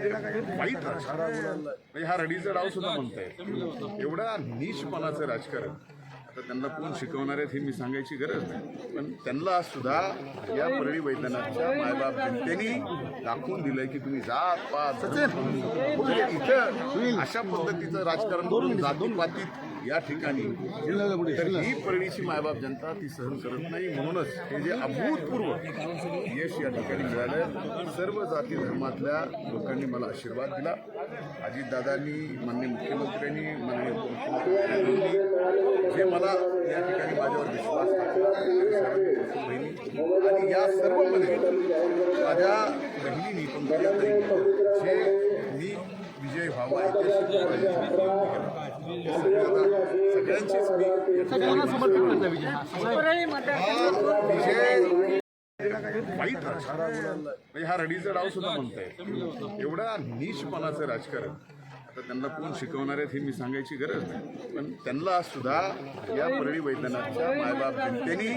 वाईट राजकारण. म्हणजे हा रडीचा डाव सुद्धा म्हणताय. एवढा नीचपणाचं राजकारण. आता त्यांना कोण शिकवणार आहेत हे मी सांगायची गरज नाही. पण त्यांना सुद्धा या परळी वैद्यनाथच्या मायबाप जनतेने दाखवून दिलंय की तुम्ही जात पाच म्हणजे इथं अशा पद्धतीचं राजकारण करून मातीत या ठिकाणी. ही परिणीची मायबाप जनता ती सहन करत नाही. म्हणूनच हे जे अभूतपूर्व यश या ठिकाणी मिळालं सर्व जाती धर्मातल्या लोकांनी मला आशीर्वाद दिला. अजितदादांनी माननीय मुख्यमंत्र्यांनी माननीय उपमुख्यमंत्र्यांनी जे मला या ठिकाणी माझ्यावर विश्वास बहिणी आणि या सर्वमध्ये माझ्या बहिणीनी पंकजा जे मी विजय व्हावा याच्याशी सगळ्यांचीच मी सगळ्यांना समर्पित करता विजय विजय. वाईट राजकारण. म्हणजे हा रडीचा डाव सुद्धा म्हणताय. एवढा नीचपणाचं राजकारण. आता त्यांना कोण शिकवणार आहेत हे मी सांगायची गरज नाही. पण त्यांना सुद्धा या परळी वैद्यनाथच्या मायबाप जनतेने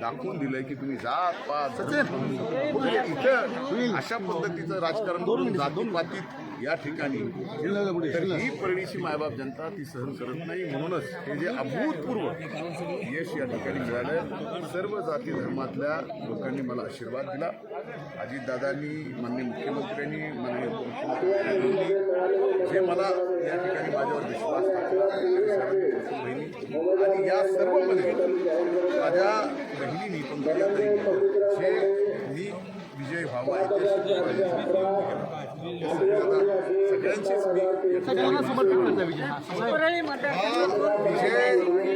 दाखवून दिलंय की तुम्ही जात म्हणजे इथं अशा पद्धतीचं राजकारण करून जातीपातीत या ठिकाणी. ही परिणीची मायबाप जनता ती सहन करत नाही. म्हणूनच हे जे अभूतपूर्व यश या ठिकाणी मिळालं सर्व जाती धर्मातल्या लोकांनी मला आशीर्वाद दिला. अजितदादांनी माननीय मुख्यमंत्र्यांनी माननीय उपमुख्यमंत्र्यांनी जे मला या ठिकाणी माझ्यावर विश्वास टाकला बहिणी आणि या सर्वमध्ये माझ्या बहिणीनी पंकजा जे मी विजय व्हावा ऐतिहासिक सगळ्यांचीच मी सगळ्यांना समर्पित करता विजय. विजय.